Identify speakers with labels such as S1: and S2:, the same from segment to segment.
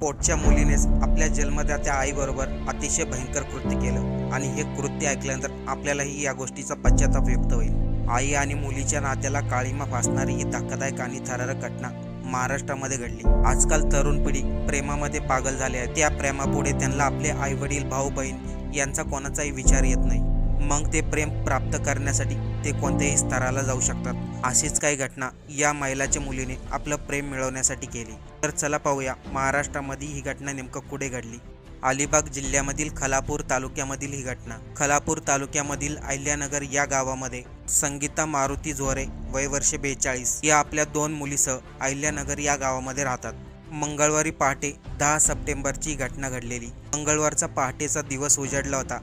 S1: पोटच्या मुलीनेच आपल्या जन्मदात्या आईबरोबर अतिशय भयंकर कृत्य केलं. आणि हे कृत्य ऐकल्यानंतर आपल्यालाही या गोष्टीचा पश्चाताप व्यक्त होईल. आई आणि मुलीच्या नात्याला काळीमा फासणारी ही धक्कादायक आणि थरारक घटना महाराष्ट्रामध्ये घडली. आजकाल तरुण पिढी प्रेमामध्ये पागल झाले आहे. त्या प्रेमापुढे त्यांना आपले आई वडील भाऊ बहीण यांचा कोणाचाही विचार येत नाही. मग ते प्रेम प्राप्त करण्यासाठी ते कोणत्याही स्तराला जाऊ शकतात. अशीच काही घटना या महिलाच्या मुलीने आपलं प्रेम मिळवण्यासाठी केली. तर चला पाहूया महाराष्ट्रामध्ये ही घटना नेमकं कुठे घडली? अलिबाग जिल्ह्यामधील खलापूर तालुक्यामधील ही घटना. खलापूर तालुक्यामधील अहिल्यानगर या गावामध्ये संगीता मारुती झोरे वय वर्ष बेचाळीस या आपल्या दोन मुलीसह अहिल्यानगर या गावामध्ये राहतात. मंगळवारी पहाटे दहा सप्टेंबरची घटना घडलेली. मंगळवारचा पहाटेचा दिवस उजाडला होता.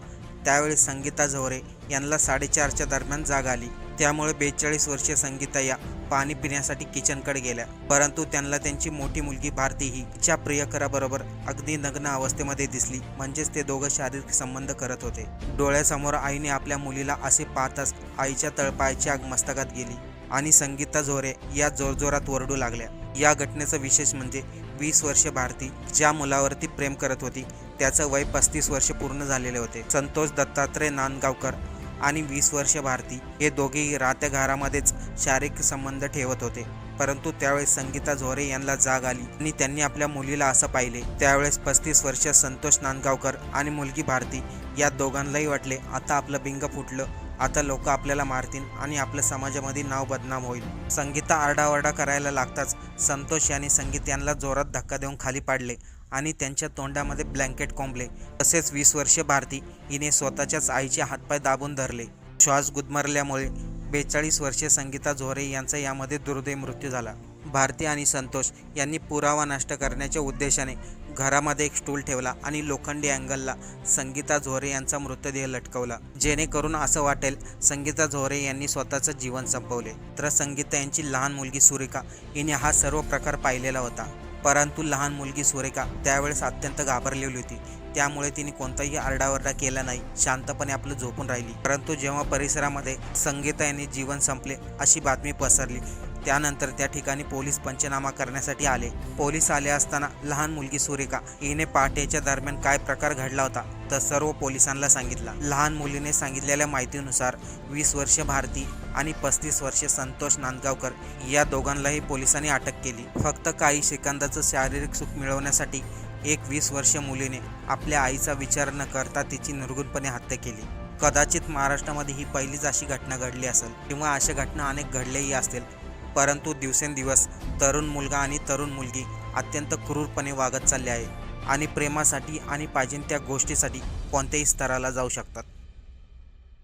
S1: त्यावेळी संगीता झोरे यांना साडेचारच्या दरम्यान जाग आली. त्यामुळे बेचाळीस वर्षीय संगीता या पाणी पिण्यासाठी किचनकडे गेल्या. परंतु त्यांना त्यांची मोठी मुलगी भारती ही तिच्या प्रियकराबरोबर अगदी नग्न अवस्थेमध्ये दिसली. म्हणजेच ते दोघं शारीरिक संबंध करत होते. डोळ्यासमोर आईने आपल्या मुलीला असे पाहताच आईच्या तळपायाची आग मस्तकात गेली आणि संगीता झोरे या जोरजोरात ओरडू लागल्या. या घटनेचं विशेष म्हणजे वीस वर्ष भारती ज्या मुलावरती प्रेम करत होती त्याचं वय पस्तीस वर्ष पूर्ण झालेले होते. संतोष दत्तात्रय नांदगावकर आणि वीस वर्ष भारती हे दोघेही राहत्या घरामध्येच शारीरिक संबंध ठेवत होते. परंतु त्यावेळेस संगीता झोरे यांना जाग आली आणि त्यांनी आपल्या मुलीला असं पाहिले. त्यावेळेस पस्तीस वर्ष संतोष नांदगावकर आणि मुलगी भारती या दोघांनाही वाटले आता आपलं बिंग फुटलं. आता लोक आपल्याला मारतील आणि आपल्या समाजामध्ये नाव बदनाम होईल. संगीता आरडाओरडा करायला लागताच संतोष यांनी संगीत यांना जोरात धक्का देऊन खाली पाडले आणि त्यांच्या तोंडामध्ये ब्लँकेट कोंबले. तसेच वीस वर्षे भारती हिने स्वतःच्याच आईचे हातपाय दाबून धरले. श्वास गुदमरल्यामुळे बेचाळीस वर्षे संगीता झोरे यांचा यामध्ये दुर्दैव मृत्यू झाला. भारती आणि संतोष यांनी पुरावा नष्ट करण्याच्या उद्देशाने घरामध्ये एक स्टूल ठेवला आणि लोखंडी अँगलला संगीता झोरे यांचा मृतदेह लटकवला. जेणेकरून असं वाटेल संगीता झोरे यांनी स्वतःचं जीवन संपवले. तर संगीता यांची लहान मुलगी सुरेखा हिने हा सर्व प्रकार पाहिलेला होता. परंतु लहान मुलगी सुरेखा त्यावेळेस अत्यंत घाबरलेली होती. त्यामुळे तिने कोणताही आरडाओरडा केला नाही शांतपणे आपलं झोपून राहिली. परंतु जेव्हा परिसरामध्ये संगीता यांनी जीवन संपले अशी बातमी पसरली. त्यानंतर त्या ठिकाणी पोलीस पंचनामा करण्यासाठी आले. पोलीस आले असताना लहान मुलगी सुरेखा हिने पहाटेच्या दरम्यान काय प्रकार घडला होता तर सर्व पोलिसांना सांगितला. लहान मुलीने सांगितलेल्या माहितीनुसार वीस वर्ष भारती आणि पस्तीस वर्ष संतोष नांदगावकर या दोघांनाही पोलिसांनी अटक केली. फक्त काही सेकंदाचं शारीरिक सुख मिळवण्यासाठी एक वीस वर्ष मुलीने आपल्या आईचा विचार न करता तिची निर्गुणपणे हत्या केली. कदाचित महाराष्ट्रामध्ये ही पहिलीच अशी घटना घडली असेल किंवा अशा घटना अनेक घडल्याही असतील परंतु दिवसेंदिवस तरुण मुलगा आणि तरुण मुलगी अत्यंत क्रूरपणे वागत चालले आहे. आणि प्रेमासाठी आणि पाहिजे त्या गोष्टीसाठी कोणत्याही स्तराला जाऊ शकतात.